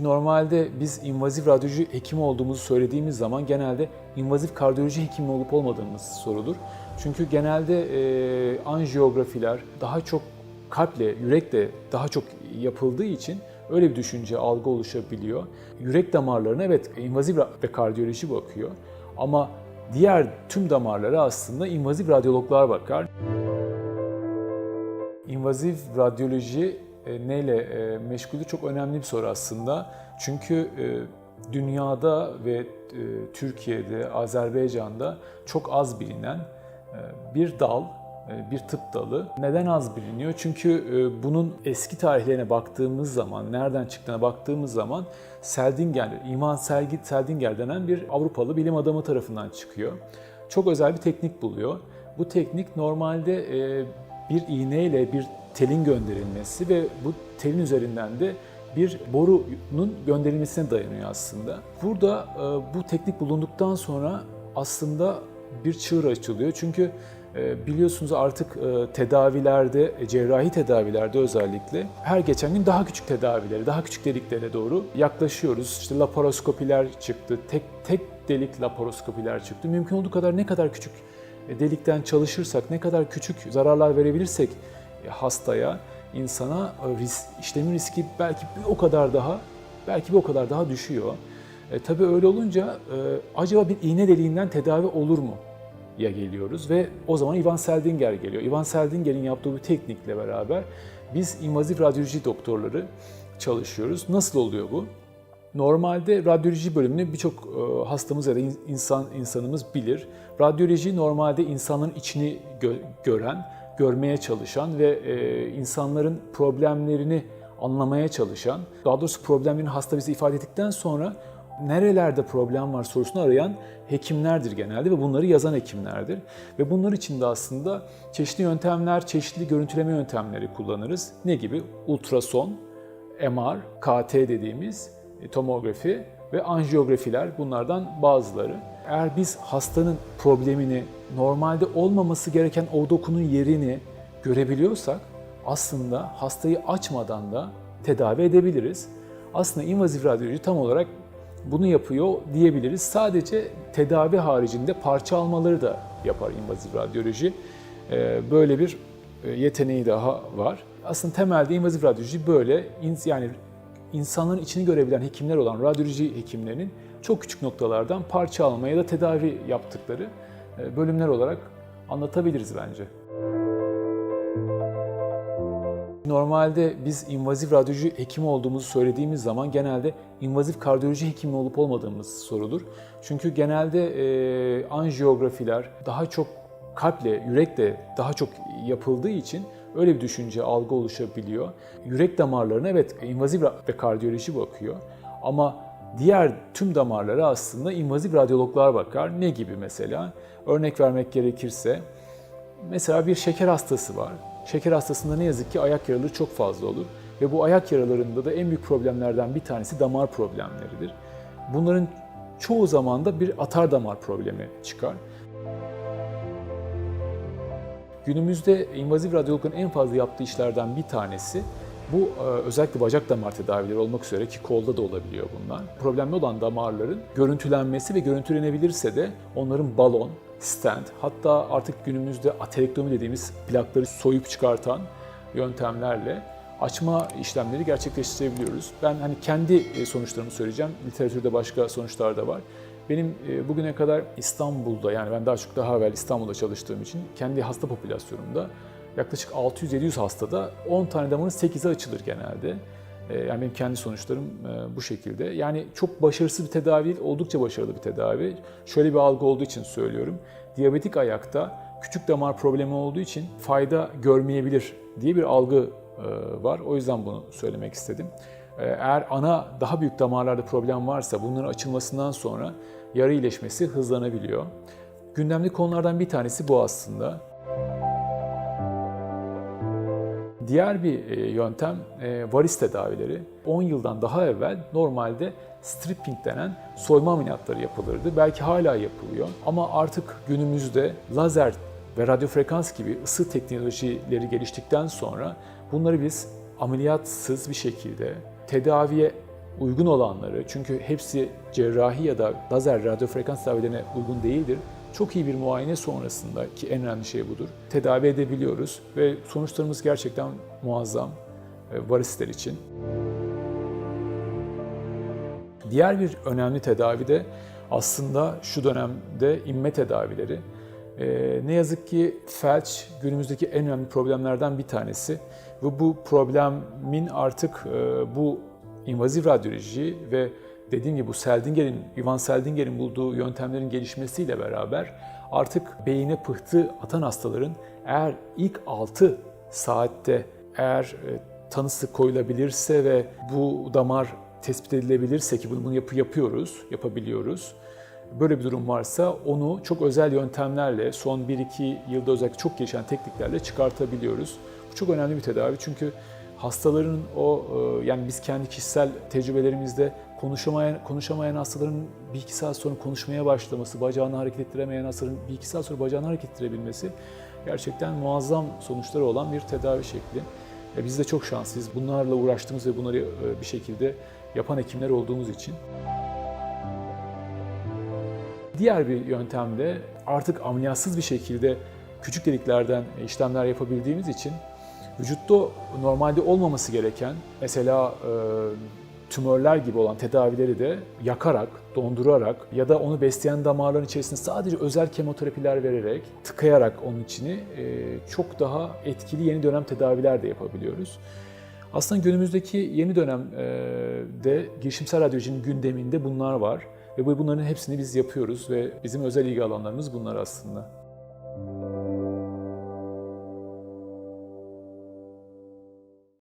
Normalde biz invazif radyoloji hekimi olduğumuzu söylediğimiz zaman genelde invazif kardiyoloji hekimi olup olmadığımız sorulur. Çünkü genelde e, anjiyografiler daha çok kalple, yürekle daha çok yapıldığı için öyle bir düşünce, algı oluşabiliyor. Yürek damarlarına evet invazif ve kardiyoloji bakıyor ama diğer tüm damarlara aslında invazif radyologlar bakar. İnvazif radyoloji e, neyle e, meşguldür çok önemli bir soru aslında. Çünkü e, dünyada ve e, Türkiye'de, Azerbaycan'da çok az bilinen bir dal, bir tıp dalı. Neden az biliniyor? Çünkü bunun eski tarihlerine baktığımız zaman, nereden çıktığına baktığımız zaman Seldinger, İman Selgi- Seldinger denen bir Avrupalı bilim adamı tarafından çıkıyor. Çok özel bir teknik buluyor. Bu teknik normalde bir iğneyle bir telin gönderilmesi ve bu telin üzerinden de bir borunun gönderilmesine dayanıyor aslında. Burada e, bu teknik bulunduktan sonra aslında bir çığır açılıyor. Çünkü e, biliyorsunuz artık e, tedavilerde, cerrahi tedavilerde özellikle her geçen gün daha küçük tedavileri, daha küçük deliklere doğru yaklaşıyoruz. İşte laparoskopiler çıktı, tek tek delik laparoskopiler çıktı. Mümkün olduğu kadar ne kadar küçük delikten çalışırsak, ne kadar küçük zararlar verebilirsek e, hastaya, insana e, ris, işlemin riski belki bir o kadar daha, belki bir o kadar daha düşüyor. E, tabii öyle olunca e, acaba bir iğne deliğinden tedavi olur mu? ya geliyoruz ve o zaman Ivan Seldinger geliyor. Ivan Seldinger'in yaptığı bu teknikle beraber biz invazif radyoloji doktorları çalışıyoruz. Nasıl oluyor bu? Normalde radyoloji bölümünü birçok e, hastamız ya da in- insan insanımız bilir. Radyoloji normalde insanların içini gö- gören, görmeye çalışan ve e, insanların problemlerini anlamaya çalışan, daha doğrusu problemlerini hasta bize ifade ettikten sonra nerelerde problem var sorusunu arayan hekimlerdir genelde ve bunları yazan hekimlerdir. Ve bunlar için de aslında çeşitli yöntemler, çeşitli görüntüleme yöntemleri kullanırız. Ne gibi? Ultrason, MR, KT dediğimiz tomografi ve anjiyografiler bunlardan bazıları. Eğer biz hastanın problemini, normalde olmaması gereken o dokunun yerini görebiliyorsak aslında hastayı açmadan da tedavi edebiliriz. Aslında invazif radyoloji tam olarak bunu yapıyor diyebiliriz. Sadece tedavi haricinde parça almaları da yapar invazif radyoloji. Ee, Böyle bir e, yeteneği daha var. Aslında temelde invazif radyoloji böyle yani insanların içini görebilen hekimler olan radyoloji hekimlerinin çok küçük noktalardan parça alma ya da tedavi yaptıkları e, bölümler olarak anlatabiliriz bence. Normalde biz invazif radyoloji hekimi olduğumuzu söylediğimiz zaman genelde invazif kardiyoloji hekimi olup olmadığımız sorulur. Çünkü genelde e, anjiyografiler daha çok kalple, yürekle daha çok yapıldığı için öyle bir düşünce, algı oluşabiliyor. Yürek damarlarına evet invazif ve kardiyoloji bakıyor ama diğer tüm damarlara aslında invazif radyologlar bakar. Ne gibi mesela? Örnek vermek gerekirse Mesela bir şeker hastası var. Şeker hastasında ne yazık ki ayak yaraları çok fazla olur. Ve bu ayak yaralarında da en büyük problemlerden bir tanesi damar problemleridir. Bunların çoğu zaman da bir atar damar problemi çıkar. Günümüzde invazif radyologların en fazla yaptığı işlerden bir tanesi bu e, özellikle bacak damar tedavileri olmak üzere ki kolda da olabiliyor bunlar. Problemli olan damarların görüntülenmesi ve görüntülenebilirse de onların balon, stent hatta artık günümüzde atelektomi dediğimiz plakları soyup çıkartan yöntemlerle açma işlemleri gerçekleştirebiliyoruz. Ben hani kendi e, sonuçlarımı söyleyeceğim. Literatürde başka sonuçlar da var. Benim e, bugüne kadar İstanbul'da yani ben daha çok daha evvel İstanbul'da çalıştığım için kendi hasta popülasyonumda yaklaşık 600-700 hastada 10 tane damarın 8'i açılır genelde. E, Yani benim kendi sonuçlarım e, bu şekilde. Yani çok başarısız bir tedavi oldukça başarılı bir tedavi. Şöyle bir algı olduğu için söylüyorum. Diyabetik ayakta küçük damar problemi olduğu için fayda görmeyebilir diye bir algı var. O yüzden bunu söylemek istedim. E, Eğer ana daha büyük damarlarda problem varsa bunların açılmasından sonra yara iyileşmesi hızlanabiliyor. Gündemli konulardan bir tanesi bu aslında. Diğer bir e, yöntem e, varis tedavileri. 10 yıldan daha evvel normalde stripping denen soyma ameliyatları yapılırdı. Belki hala yapılıyor ama artık günümüzde lazer ve radyofrekans gibi ısı teknolojileri geliştikten sonra bunları biz ameliyatsız bir şekilde tedaviye uygun olanları, çünkü hepsi cerrahi ya da lazer radyo frekans tedavilerine uygun değildir. Çok iyi bir muayene sonrasında ki en önemli şey budur. Tedavi edebiliyoruz ve sonuçlarımız gerçekten muazzam e, varisler için. Diğer bir önemli tedavi de aslında şu dönemde inme tedavileri. Ee, ne yazık ki felç günümüzdeki en önemli problemlerden bir tanesi ve bu problemin artık e, bu invazif radyoloji ve dediğim gibi bu Seldinger'in, Ivan Seldinger'in bulduğu yöntemlerin gelişmesiyle beraber artık beyine pıhtı atan hastaların eğer ilk 6 saatte eğer e, tanısı koyulabilirse ve bu damar tespit edilebilirse ki bunu yapı yapıyoruz, yapabiliyoruz. Böyle bir durum varsa onu çok özel yöntemlerle, son 1-2 yılda özellikle çok gelişen tekniklerle çıkartabiliyoruz. Bu çok önemli bir tedavi çünkü hastaların o e, yani biz kendi kişisel tecrübelerimizde konuşamayan konuşamayan hastaların bir iki saat sonra konuşmaya başlaması, bacağını hareket ettiremeyen hastaların bir iki saat sonra bacağını hareket ettirebilmesi gerçekten muazzam sonuçları olan bir tedavi şekli. E, Biz de çok şanslıyız. Bunlarla uğraştığımız ve bunları e, bir şekilde yapan hekimler olduğumuz için. Diğer bir yöntem de artık ameliyatsız bir şekilde küçük deliklerden işlemler yapabildiğimiz için vücutta normalde olmaması gereken mesela e, tümörler gibi olan tedavileri de yakarak, dondurarak ya da onu besleyen damarların içerisinde sadece özel kemoterapiler vererek, tıkayarak onun içini e, çok daha etkili yeni dönem tedaviler de yapabiliyoruz. Aslında günümüzdeki yeni dönemde girişimsel radyolojinin gündeminde bunlar var ve bu- bunların hepsini biz yapıyoruz ve bizim özel ilgi alanlarımız bunlar aslında.